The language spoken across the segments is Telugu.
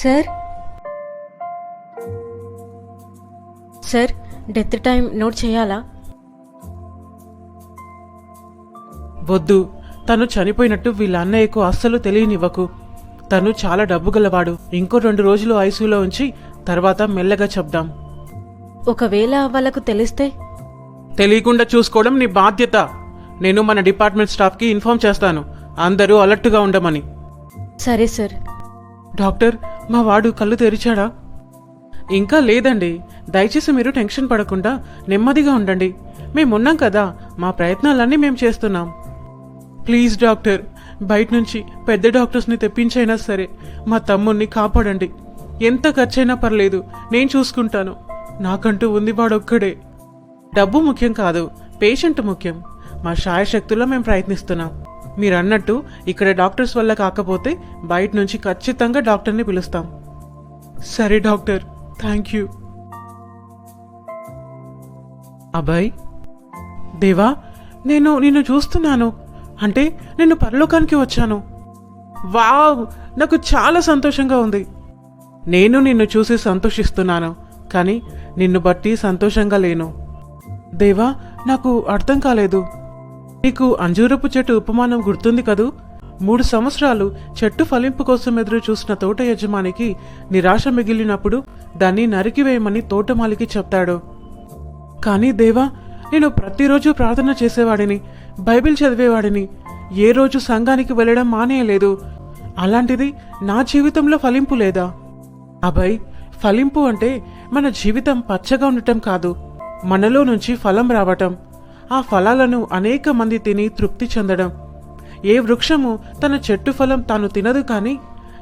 Sir? Sir death time note చేయాలా? వద్దు. తను చనిపోయినట్టు వీళ్ళ అన్నయ్యకు అస్సలు తెలియనివ్వకు. తను చాలా డబ్బు గలవాడు. ఇంకో రెండు రోజులు ఐసీయూలో ఉంచి తర్వాత మెల్లగా చెప్దాం. ఒకవేళ వాళ్ళకు తెలిస్తే? తెలియకుండా చూసుకోవడం నీ బాధ్యత. నేను మన డిపార్ట్మెంట్ స్టాఫ్కి ఇన్ఫార్మ్ చేస్తాను. అందరూ అలర్ట్గా ఉండమని. సరే సార్. డాక్టర్ మా వాడు కళ్ళు తెరిచాడా? ఇంకా లేదండి. దయచేసి మీరు టెన్షన్ పడకుండా నెమ్మదిగా ఉండండి. మేమున్నాం కదా. మా ప్రయత్నాలన్నీ మేము చేస్తున్నాం. ప్లీజ్ డాక్టర్ బయట నుంచి పెద్ద డాక్టర్స్ని తెప్పించైనా సరే మా తమ్ముణ్ణి కాపాడండి. ఎంత ఖర్చైనా పర్లేదు నేను చూసుకుంటాను. నాకంటూ ఉంది వాడొక్కడే. డబ్బు ముఖ్యం కాదు పేషెంట్ ముఖ్యం. మా శాయశక్తుల్లో మేము ప్రయత్నిస్తున్నాం. మీరు అన్నట్టు ఇక్కడ డాక్టర్స్ వల్ల కాకపోతే బయట నుంచి ఖచ్చితంగా డాక్టర్ని పిలుస్తాం. సరే డాక్టర్. Thank you. అబ్బాయ్ దేవా నేను నిన్ను చూస్తున్నాను. అంటే నేను పరలోకానికి వచ్చాను. వావ్! నాకు చాలా సంతోషంగా ఉంది. నేను నిన్ను చూసి సంతోషిస్తున్నాను కానీ నిన్ను బట్టి సంతోషంగా లేను. దేవా నాకు అర్థం కాలేదు. నీకు అంజూరపు చెట్టు ఉపమానం గుర్తుంది కదూ? మూడు సంవత్సరాలు చెట్టు ఫలింపు కోసం ఎదురు చూసిన తోట యజమానికి నిరాశ మిగిలినప్పుడు దాన్ని నరికివేయమని తోటమాలికి చెప్తాడు. కానీ దేవా నేను ప్రతిరోజు ప్రార్థన చేసేవాడిని బైబిల్ చదివేవాడిని. ఏ రోజు సంఘానికి వెళ్ళడం మానేయలేదు. అలాంటిది నా జీవితంలో ఫలింపు లేదా? అభయ్ ఫలింపు అంటే మన జీవితం పచ్చగా ఉండటం కాదు. మనలో నుంచి ఫలం రావటం. ఆ ఫలాలను అనేక మంది తిని తృప్తి చెందడం. ఏ వృక్షము తన చెట్టు ఫలం తాను తినదు కానీ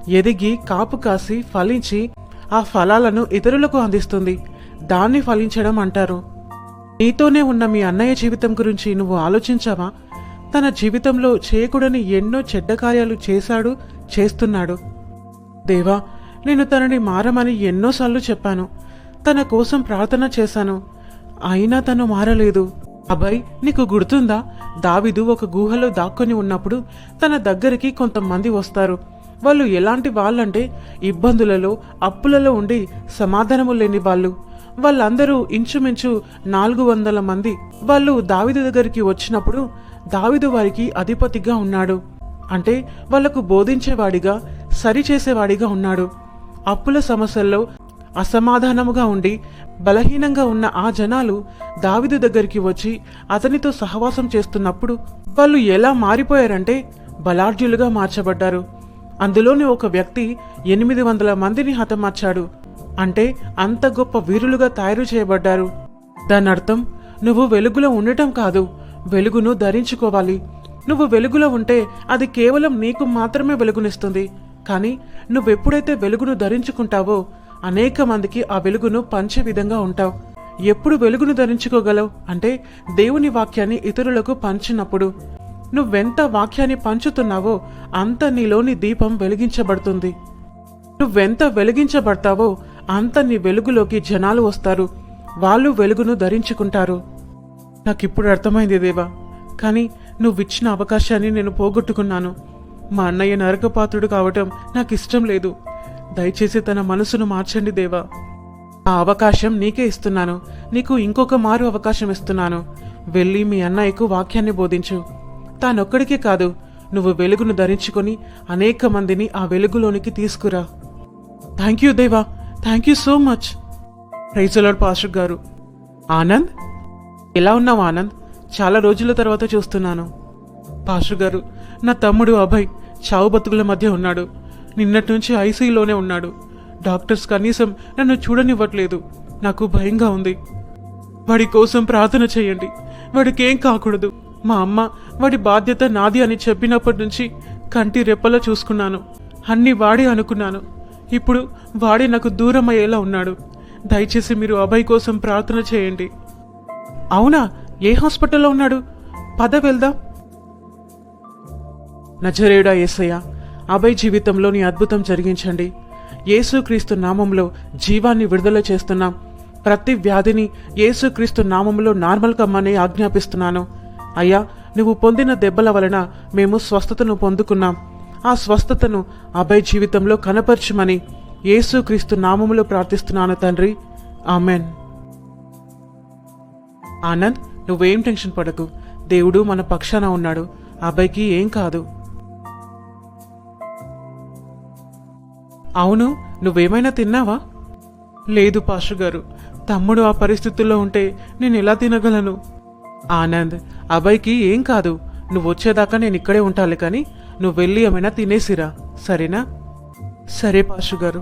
ఎదిగి కాపు కాసి ఫలించి ఆ ఫలాలను ఇతరులకు అందిస్తుంది. దాన్ని ఫలించడం అంటారు. నీతోనే ఉన్న మీ అన్నయ్య జీవితం గురించి నువ్వు ఆలోచించావా? తన జీవితంలో చేయకూడని ఎన్నో చెడ్డ కార్యాలు చేశాడు చేస్తున్నాడు. దేవా నేను తనని మారమని ఎన్నోసార్లు చెప్పాను. తన కోసం ప్రార్థన చేశాను. అయినా తను మారలేదు. అబ్బాయి నీకు గుర్తుందా? దావిదు ఒక గుహలో దాక్కొని ఉన్నప్పుడు తన దగ్గరికి కొంతమంది వస్తారు. వాళ్ళు ఎలాంటి వాళ్ళంటే ఇబ్బందులలో అప్పులలో ఉండి సమాధానము లేని వాళ్ళు. వాళ్ళందరూ ఇంచుమించు నాలుగు వందల మంది. వాళ్ళు దావిదు దగ్గరికి వచ్చినప్పుడు దావిదు వారికి అధిపతిగా ఉన్నాడు. అంటే వాళ్ళకు బోధించేవాడిగా సరిచేసేవాడిగా ఉన్నాడు. అప్పుల సమస్యల్లో అసమాధానముగా ఉండి బలహీనంగా ఉన్న ఆ జనాలు దావిదు దగ్గరికి వచ్చి అతనితో సహవాసం చేస్తున్నప్పుడు వాళ్ళు ఎలా మారిపోయారంటే బలాఢ్యులుగా మార్చబడ్డారు. అందులోని ఒక వ్యక్తి ఎనిమిది వందల మందిని హతమార్చాడు. అంటే అంత గొప్ప వీరులుగా తయారు చేయబడ్డారు. దాని అర్థం నువ్వు వెలుగులో ఉండటం కాదు వెలుగును ధరించుకోవాలి. నువ్వు వెలుగులో ఉంటే అది కేవలం నీకు మాత్రమే వెలుగునిస్తుంది. కానీ నువ్వెప్పుడైతే వెలుగును ధరించుకుంటావో అనేక మందికి ఆ వెలుగును పంచే విధంగా ఉంటావు. ఎప్పుడు వెలుగును ధరించుకోగలవు? అంటే దేవుని వాక్యాన్ని ఇతరులకు పంచినప్పుడు. నువ్వెంత వాక్యాన్ని పంచుతున్నావో అంత నీలోని దీపం వెలిగించబడుతుంది. నువ్వెంత వెలిగించబడతావో అంత నీ వెలుగులోకి జనాలు వస్తారు. వాళ్ళు వెలుగును ధరించుకుంటారు. నాకిప్పుడు అర్థమైంది దేవా. కానీ నువ్విచ్చిన అవకాశాన్ని నేను పోగొట్టుకున్నాను. మా అన్నయ్య నరకపాత్రుడు కావటం నాకు ఇష్టం లేదు. దయచేసి తన మనసును మార్చండి దేవా. ఆ అవకాశం నీకే ఇస్తున్నాను. నీకు ఇంకొక మారు అవకాశం ఇస్తున్నాను. వెళ్ళి మీ అన్నయ్యకు వాక్యాన్ని బోధించు. తానొక్కడికే కాదు నువ్వు వెలుగును ధరించుకొని అనేక మందిని ఆ వెలుగులోనికి తీసుకురా. థ్యాంక్ యూ దేవా. థ్యాంక్ యూ సో మచ్ రైజలాడ్ పాస్టర్ గారు. ఆనంద్? ఎలా ఉన్నావు ఆనంద్? చాలా రోజుల తర్వాత చూస్తున్నాను. పాస్టర్ గారు నా తమ్ముడు అభయ్ చావు బతుకుల మధ్య ఉన్నాడు. నిన్నటి నుంచి ఐసీయూలోనే ఉన్నాడు. డాక్టర్స్ కనీసం నన్ను చూడనివ్వట్లేదు. నాకు భయంగా ఉంది. వాడి కోసం ప్రార్థన చేయండి. వాడికేం కాకూడదు. మా అమ్మ వాడి బాధ్యత నాది అని చెప్పినప్పటి నుంచి కంటి రెప్పలా చూసుకున్నాను. అన్ని వాడే అనుకున్నాను. ఇప్పుడు వాడే నాకు దూరం అయ్యేలా ఉన్నాడు. దయచేసి మీరు అభయ్ కోసం ప్రార్థన చేయండి. అవునా? ఏ హాస్పిటల్లో ఉన్నాడు? పద వెళ్దాం. నజరేడా యేసయ్య అభయ్ జీవితంలోని అద్భుతం జరిగించండి. యేసుక్రీస్తు నామంలో జీవాన్ని విడుదల చేస్తున్నాం. ప్రతి వ్యాధిని యేసుక్రీస్తు నామంలో నార్మల్ కమ్మని ఆజ్ఞాపిస్తున్నాను. అయ్యా నువ్వు పొందిన దెబ్బల వలన మేము స్వస్థతను పొందుకున్నాం. ఆ స్వస్థతను అభయ్ జీవితంలో కనపరచమని యేసుక్రీస్తు నామములో ప్రార్థిస్తున్నాను తండ్రి. ఆమెన్. ఆనంద్ నువ్వేం టెన్షన్ పడకు. దేవుడు మన పక్షాన ఉన్నాడు. అబ్బాయికి ఏం కాదు. అవును నువ్వేమైనా తిన్నావా? లేదు పాస్టర్ గారు. తమ్ముడు ఆ పరిస్థితుల్లో ఉంటే నేను ఎలా తినగలను? ఆనంద్ అబ్బాయికి ఏం కాదు. నువ్వు వచ్చేదాకా నేను ఇక్కడే ఉంటాలి కానీ నువ్వు వెళ్ళి ఏమైనా తినేసిరా సరేనా? సరే పాస్టర్ గారు.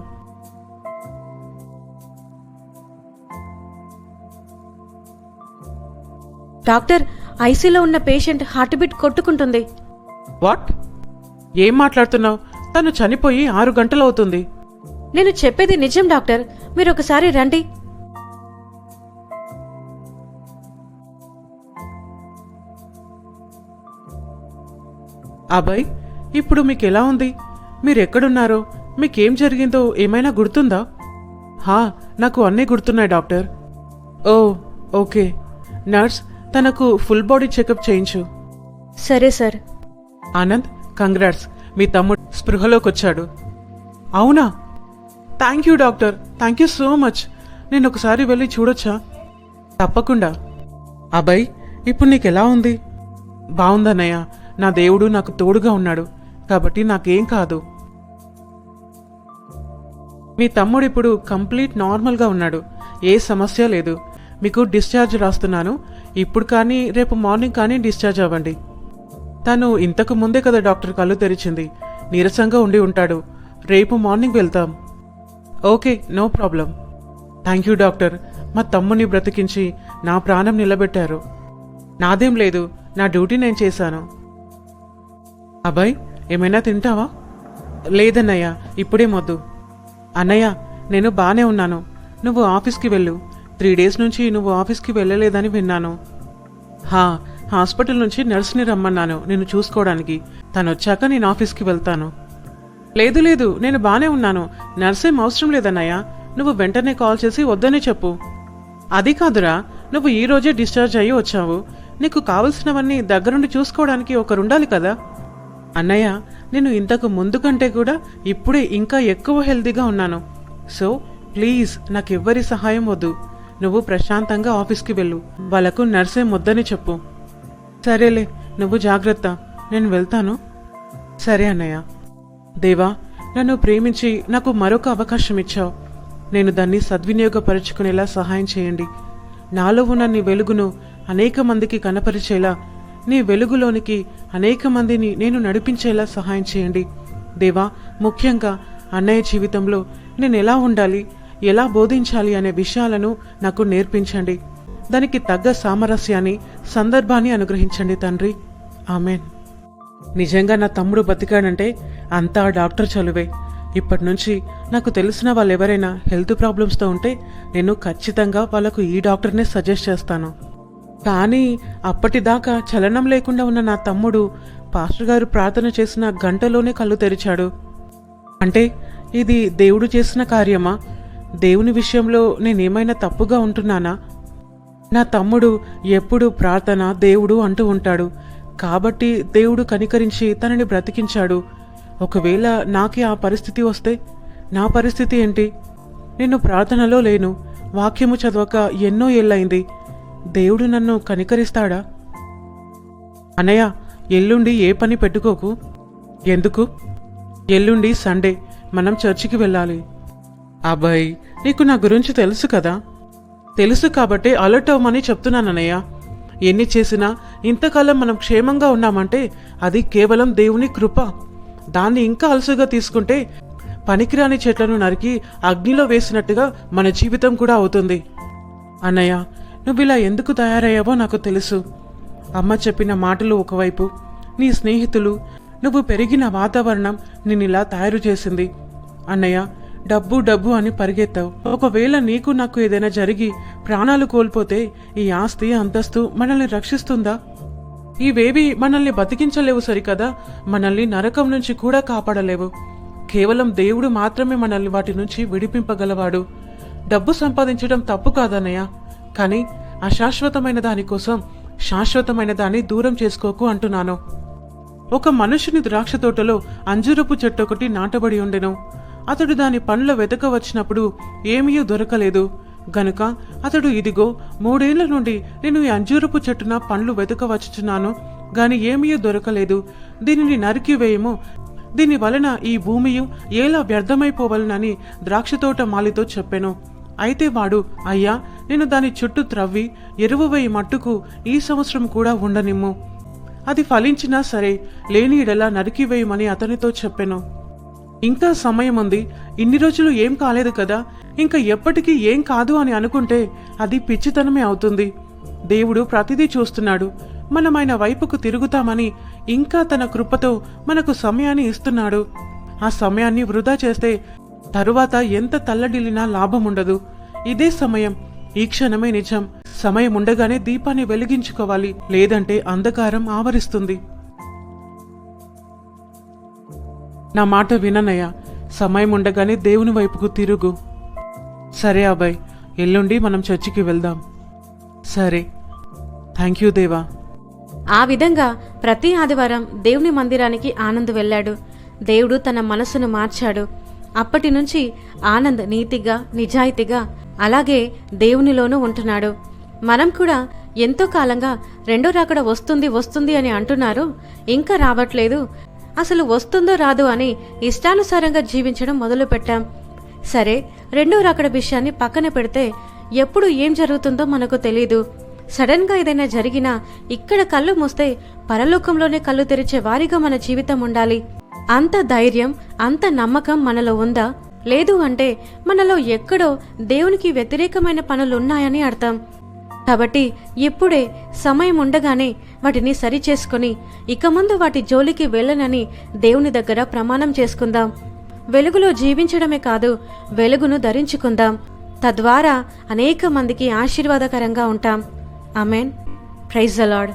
డాక్టర్ ఐసీలో ఉన్న పేషెంట్ హార్ట్ బీట్ కొట్టుకుంటుంది. వాట్? ఏం మాట్లాడుతున్నావు? తను చనిపోయి ఆరు గంటలు అవుతుంది నేను చెప్పేది నిజం డాక్టర్. మీరు ఒకసారి రండి. అబ్బాయి ఇప్పుడు మీకు ఎలా ఉంది? మీరు ఎక్కడున్నారో మీకేం జరిగిందో ఏమైనా గుర్తుందా? హా నాకు అన్నీ గుర్తున్నాయి డాక్టర్. Oh okay. నర్స్ తనకు ఫుల్ బాడీ చెకప్ చేయించు. సరే సార్. ఆనంద్ కంగ్రాట్స్. మీ తమ్ముడు స్పృహలోకి వచ్చాడు అవునా? Thank you doctor. Thank you so much నేను ఒకసారి వెళ్ళి చూడొచ్చా? తప్పకుండా. అబ్బాయి ఇప్పుడు నీకు ఎలా ఉంది బాగుందన్నయ్య నా దేవుడు నాకు తోడుగా ఉన్నాడు. కాబట్టి నాకేం కాదు. మీ తమ్ముడు ఇప్పుడు కంప్లీట్ నార్మల్గా ఉన్నాడు. ఏ సమస్య లేదు. మీకు డిశ్చార్జ్ రాస్తున్నాను. ఇప్పుడు కానీ రేపు మార్నింగ్ కానీ డిశ్చార్జ్ అవ్వండి. తను ఇంతకు ముందే కదా డాక్టర్ కళ్ళు తెరిచింది. నీరసంగా ఉండి ఉంటాడు. రేపు మార్నింగ్ వెళ్తాం. Okay no problem. Thank you doctor. మా తమ్ముని బ్రతికించి నా ప్రాణం నిలబెట్టారు. నాదేం లేదు నా డ్యూటీ నేను చేశాను. అబ్బాయ్ ఏమైనా తింటావా? లేదన్నయ్య ఇప్పుడే మొద్దు. అన్నయ్య నేను బాగానే ఉన్నాను. నువ్వు ఆఫీస్కి వెళ్ళు. త్రీ డేస్ నుంచి నువ్వు ఆఫీస్కి వెళ్ళలేదని విన్నాను. హా హాస్పిటల్ నుంచి నర్స్ని రమ్మన్నాను నిన్ను చూసుకోవడానికి. తను వచ్చాక నేను ఆఫీస్కి వెళ్తాను. లేదు లేదు నేను బానే ఉన్నాను. నర్సేం అవసరం లేదన్నయ్య. నువ్వు వెంటనే కాల్ చేసి వద్దనే చెప్పు. అది కాదురా నువ్వు ఈ రోజే డిశ్చార్జ్ అయ్యి వచ్చావు. నీకు కావలసినవన్నీ దగ్గరుండి చూసుకోవడానికి ఒకరుండాలి కదా? అన్నయ్య నేను ఇంతకు ముందు కంటే కూడా ఇప్పుడే ఇంకా ఎక్కువ హెల్తీగా ఉన్నాను. సో ప్లీజ్ నాకు ఎవ్వరి సహాయం వద్దు. నువ్వు ప్రశాంతంగా ఆఫీస్కి వెళ్ళు. వాళ్ళకు నర్సే వద్దని చెప్పు. సరేలే నువ్వు జాగ్రత్త నేను వెళ్తాను. సరే అన్నయ్య. దేవా నన్ను ప్రేమించి నాకు మరొక అవకాశం ఇచ్చావు. నేను దాన్ని సద్వినియోగపరుచుకునేలా సహాయం చేయండి. నాలో ఉన్న నీ వెలుగును అనేక మందికి కనపరిచేలా నీ వెలుగులోనికి అనేక మందిని నేను నడిపించేలా సహాయం చేయండి. దేవా ముఖ్యంగా అన్నయ్య జీవితంలో నేను ఎలా ఉండాలి ఎలా బోధించాలి అనే విషయాలను నాకు నేర్పించండి. దానికి తగ్గ సామరస్యాన్ని సందర్భాన్ని అనుగ్రహించండి తండ్రి. ఆమెన్. నిజంగా నా తమ్ముడు బతికాడంటే అంతా డాక్టర్ చలువే ఇప్పటి నుంచి నాకు తెలిసిన వాళ్ళు ఎవరైనా హెల్త్ ప్రాబ్లమ్స్తో ఉంటే నేను ఖచ్చితంగా వాళ్ళకు ఈ డాక్టర్నే సజెస్ట్ చేస్తాను. కానీ అప్పటిదాకా చలనం లేకుండా ఉన్న నా తమ్ముడు పాస్టర్ గారు ప్రార్థన చేసిన గంటలోనే కళ్ళు తెరిచాడు. అంటే ఇది దేవుడు చేసిన కార్యమా? దేవుని విషయంలో నేనేమైనా తప్పుగా ఉంటున్నానా? నా తమ్ముడు ఎప్పుడు ప్రార్థన దేవుడు అంటూ ఉంటాడు. కాబట్టి దేవుడు కనికరించి తనని బ్రతికించాడు. ఒకవేళ నాకే ఆ పరిస్థితి వస్తే నా పరిస్థితి ఏంటి? నేను ప్రార్థనలో లేను. వాక్యము చదవక ఎన్నో ఏళ్ళైంది దేవుడు నన్ను కనికరిస్తాడా? అనయ్య ఎల్లుండి ఏ పని పెట్టుకోకు. ఎందుకు? ఎల్లుండి సండే మనం చర్చికి వెళ్ళాలి. అబ్బాయి నీకు నా గురించి తెలుసు కదా? తెలుసు కాబట్టి అలర్ట్ అవ్వమని చెప్తున్నానన్నయ్య ఎన్ని చేసినా ఇంతకాలం మనం క్షేమంగా ఉన్నామంటే అది కేవలం దేవుని కృప. దాన్ని ఇంకా అలసుగా తీసుకుంటే పనికిరాని చెట్లను నరికి అగ్నిలో వేసినట్టుగా మన జీవితం కూడా అవుతుంది. అన్నయ్య నువ్వు ఇలా ఎందుకు తయారయ్యావో నాకు తెలుసు. అమ్మ చెప్పిన మాటలు ఒకవైపు నీ స్నేహితులు నువ్వు పెరిగిన వాతావరణం నిన్నిలా ఇలా తయారు చేసింది. అన్నయ్య డబ్బు డబ్బు అని పరిగెత్తావు. ఒకవేళ నీకు నాకు ఏదైనా జరిగి ప్రాణాలు కోల్పోతే ఈ ఆస్తి అంతస్తు మనల్ని రక్షిస్తుందా? ఇవేవి మనల్ని బతికించలేవు సరికదా? మనల్ని నరకం నుంచి కూడా కాపాడలేవు. కేవలం దేవుడు మాత్రమే మనల్ని వాటి నుంచి విడిపింపగలవాడు. డబ్బు సంపాదించడం తప్పు కాదన్నయ్య. కానీ అశాశ్వతమైన దానికోసం శాశ్వతమైన దాన్ని దూరం చేసుకోకు అంటున్నాను. ఒక మనుషుని ద్రాక్ష తోటలో అంజురపు చెట్టు ఒకటి నాటబడి ఉండెను. అతడు దాని పండ్ల వెతక వచ్చినప్పుడు ఏమీ దొరకలేదు. గనుక అతడు ఇదిగో మూడేళ్ళ నుండి నేను ఈ అంజూరపు చెట్టున పండ్లు వెతక వచ్చుచున్నాను గాని ఏమీ దొరకలేదు. దీనిని నరికివేయము దీని వలన ఈ భూమియు ఎలా వ్యర్థమైపోవలనని ద్రాక్షతోట మాలితో చెప్పాను. అయితే వాడు అయ్యా నేను దాని చుట్టూ త్రవ్వి ఎరువు వేయి మట్టుకు ఈ సంవత్సరం కూడా ఉండనిమ్ము. అది ఫలించినా సరే లేని ఎడలా నరికివేయమని అతనితో చెప్పాను. ఇంకా సమయం ఉంది. ఇన్ని రోజులు ఏం కాలేదు కదా. ఇంకా ఎప్పటికీ ఏం కాదు అని అనుకుంటే అది పిచ్చితనమే అవుతుంది. దేవుడు ప్రతిదీ చూస్తున్నాడు. మనం ఆయన వైపుకు తిరుగుతామని ఇంకా తన కృపతో మనకు సమయాన్ని ఇస్తున్నాడు. ఆ సమయాన్ని వృధా చేస్తే తరువాత ఎంత తల్లడిల్లినా లాభం ఉండదు. ఇదే సమయం. ఈ క్షణమే నిజం. సమయం ఉండగానే దీపాన్ని వెలిగించుకోవాలి. లేదంటే అంధకారం ఆవరిస్తుంది. నా మాట విననయ్యా. సమయం ఉండగానే దేవుని వైపుకు తిరుగు. సరే అబ్బాయి ఎల్లుండి మనం చర్చికి వెళ్దాం. సరే. థ్యాంక్ యూ దేవా. ఆ విధంగా ప్రతి ఆదివారం దేవుని మందిరానికి ఆనంద్ వెళ్ళాడు. దేవుడు తన మనసును మార్చాడు. అప్పటి నుంచి ఆనంద్ నీతిగా నిజాయితీగా అలాగే దేవునిలోనూ ఉంటున్నాడు. మనం కూడా ఎంతో కాలంగా రెండో రాకడ వస్తుంది వస్తుంది అని అంటున్నారు. ఇంకా రావట్లేదు. అసలు వస్తుందో రాదు అని ఇష్టానుసారంగా జీవించడం మొదలుపెట్టాం. సరే రెండో రాకడ విషయాన్ని పక్కన పెడితే ఎప్పుడు ఏం జరుగుతుందో మనకు తెలీదు. సడన్గా ఏదైనా జరిగినా ఇక్కడ కళ్ళు మూస్తే పరలోకంలోనే కళ్ళు తెరిచే వారిగా మన జీవితం ఉండాలి. అంత ధైర్యం అంత నమ్మకం మనలో ఉందా? లేదు అంటే మనలో ఎక్కడో దేవునికి వ్యతిరేకమైన పనులున్నాయని అర్థం. కాబట్టి ఇప్పుడే సమయం ఉండగానే వాటిని సరిచేసుకుని ఇక ముందు వాటి జోలికి వెళ్ళనని దేవుని దగ్గర ప్రమాణం చేసుకుందాం. వెలుగులో జీవించడమే కాదు వెలుగును ధరించుకుందాం. తద్వారా అనేక మందికి ఆశీర్వాదకరంగా ఉంటాం. అమెన్ ప్రైజ్ అలాడ్